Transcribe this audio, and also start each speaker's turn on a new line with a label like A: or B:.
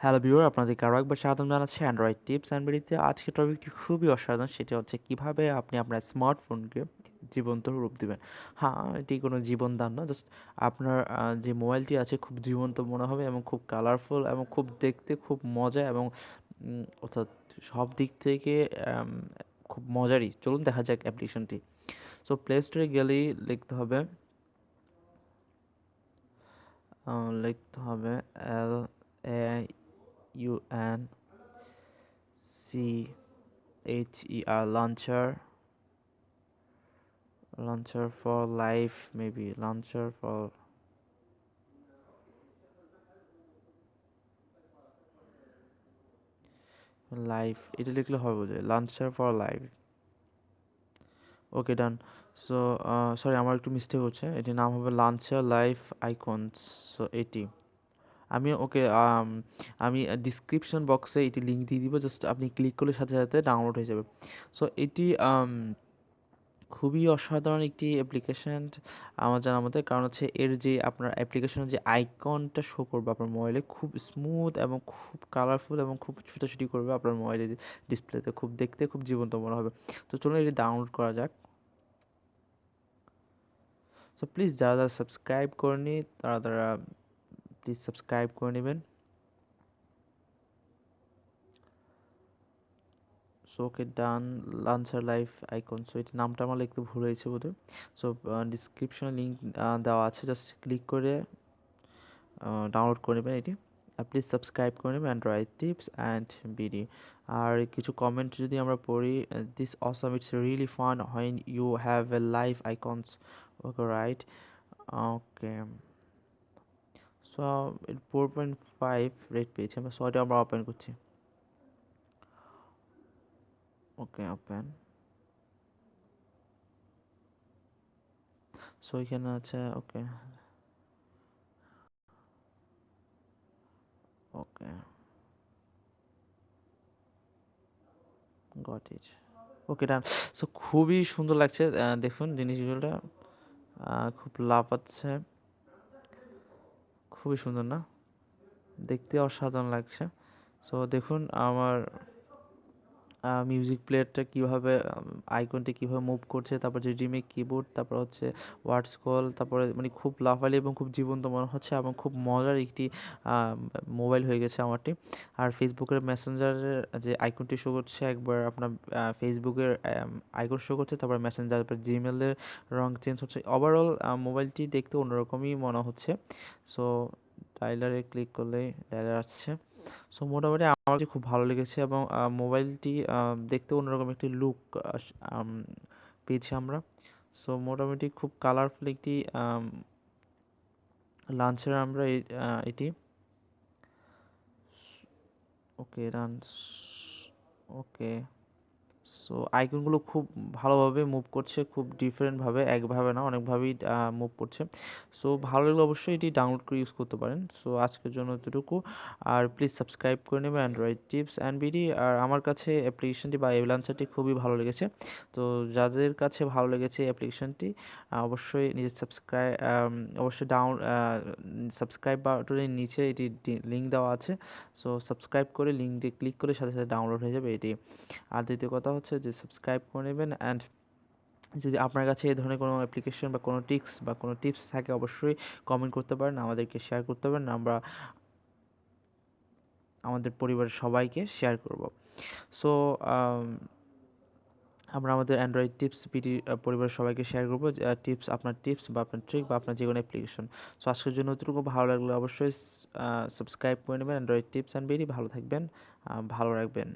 A: Hello viewer আপনাদেরকে আরও একবার স্বাগতম জানাচ্ছি অ্যান্ড্রয়েড টিপস অ্যান্ড বিডিতে আজকে টপিকটি খুবই অসাধারণ, সেটি হচ্ছে কীভাবে আপনি আপনার স্মার্টফোনকে জীবন্ত রূপ দিবেন। হ্যাঁ এটি কোনো জীবনদান না জাস্ট আপনার যে মোবাইলটি আছে খুব জীবন্ত মনে হবে এবং খুব কালারফুল এবং খুব দেখতে খুব মজা এবং অর্থাৎ সব দিক থেকে খুব মজারই। চলুন দেখা যাক অ্যাপ্লিকেশনটি সো প্লে স্টোরে গেলেই লিখতে হবে লিখতে হবে L A U N C H E R launcher launcher for life, maybe launcher for life এটা লিখলে হবে বোধ launcher for life okay done so sorry আমার একটু মিস্টেক হচ্ছে, এটির নাম হবে লাঞ্চার লাইফ আইকনস সো এটি। আমি ওকে, আমি ডিসক্রিপশন বক্সে এটি লিঙ্ক দিয়ে দিব জাস্ট আপনি ক্লিক করলে সাথে সাথে ডাউনলোড হয়ে যাবে। সো এটি খুবই অসাধারণ একটি অ্যাপ্লিকেশন আমার জানার মতে। কারণ হচ্ছে এর যে আপনার অ্যাপ্লিকেশনের যে আইকনটা শো করবে আপনার মোবাইলে খুব স্মুথ এবং খুব কালারফুল এবং খুব ছুটাছুটি করবে আপনার মোবাইলের ডিসপ্লেতে খুব দেখতে খুব জীবন্ত মনে হবে। তো চলুন এটি ডাউনলোড করা যাক। সো প্লিজ যারা যারা সাবস্ক্রাইব করেনি তারা তারা প্লিজ সাবস্ক্রাইব করে নেবেন। So okay done launcher life icon so এটি নামটা আমার লিখতে ভুল হয়েছে বোধ সো ডিসক্রিপশনে লিঙ্ক দেওয়া আছে। জাস্ট ক্লিক করে ডাউনলোড করে নেবেন এটি। আর প্লিজ সাবস্ক্রাইব করে নেবেন অ্যান্ড্রয়েড টিপস অ্যান্ড বিডি আর কিছু কমেন্ট যদি আমরা পড়ি this awesome it's really fun when you have a life icons okay right okay so four point five rate পেয়েছি। আমরা ছয়টা আমরা ওপেন করছি। ওকে ওপেন সো এখানে আছে, ওকে। ওকে। Got it okay done so খুবই সুন্দর লাগছে দেখুন জিনিসগুলো খুব লাভ আছে খুবই সুন্দর না? দেখতে অসাধারণ লাগছে। সো দেখুন আমার মিউজিক প্লেয়ারটা কীভাবে আইকনটি কীভাবে মুভ করছে, তারপর যে রিমেক কিবোর্ড তারপর হচ্ছে ওয়ার্ডস কল তারপরে মানে খুব লাফালি এবং খুব জীবন্ত মনে হচ্ছে এবং খুব মজার একটি মোবাইল হয়ে গেছে আমারটি আর ফেসবুকের মেসেঞ্জারের যে আইকনটি শো করছে, একবার আপনার ফেসবুকের আইকন শো করছে, তারপর মেসেঞ্জার তারপর জিমেলের রং চেঞ্জ হচ্ছে। ওভারঅল মোবাইলটি দেখতে অন্যরকমই মনে হচ্ছে। সো টাইলারে ক্লিক করলে ডায়লার আসছে সো মোটামুটি আমার খুব ভালো লেগেছে এবং মোবাইলটি দেখতে অন্যরকম একটি লুক পেয়েছি আমরা। সো মোটামুটি খুব কালারফুল একটি লাঞ্চের আমরা এটি। ওকে রান ওকে সো আইকনগুলো খুব ভালোভাবে মুভ করছে, খুব ডিফারেন্টভাবে একভাবে না, অনেকভাবেই মুভ করছে। সো ভালো লাগলে অবশ্যই এটি ডাউনলোড করে ইউজ করতে পারেন। সো আজকের জন্য এতটুকু। আর প্লিজ সাবস্ক্রাইব করে নেবেন অ্যান্ড্রয়েড টিপস অ্যান্ড বিডি আর আমার কাছে অ্যাপ্লিকেশনটি বা এভলান্সারটি খুবই ভালো লেগেছে। তো, যাদের কাছে ভালো লেগেছে এই অ্যাপ্লিকেশনটি অবশ্যই নিজের সাবস্ক্রাইব অবশ্যই ডাউন সাবস্ক্রাইব বাটনের নিচে এটি লিঙ্ক দেওয়া আছে। সো সাবস্ক্রাইব করে লিঙ্ক দিয়ে ক্লিক করে সাথে সাথে ডাউনলোড হয়ে যাবে এটি। আর দ্বিতীয় কথা হচ্ছে যে সাবস্ক্রাইব করে নেবেন অ্যান্ড যদি আপনার কাছে এই ধরনের কোনো অ্যাপ্লিকেশন বা কোনো টিক্স বা কোনো টিপস থাকে অবশ্যই কমেন্ট করতে পারেন, আমাদেরকে শেয়ার করতে পারেন, আমরা আমাদের পরিবারের সবাইকে শেয়ার করব। সো আমরা আমাদের অ্যান্ড্রয়েড টিপস বিডি পরিবারের সবাইকে শেয়ার করব টিপস আপনার টিপস বা আপনার ট্রিক বা আপনার যে কোনো অ্যাপ্লিকেশন সো আজকের জন্য অতটুকু ভালো লাগলে অবশ্যই সাবস্ক্রাইব করে নেবেন অ্যান্ড্রয়েড টিপস অ্যান্ড বিডি ভালো থাকবেন ভালো রাখবেন।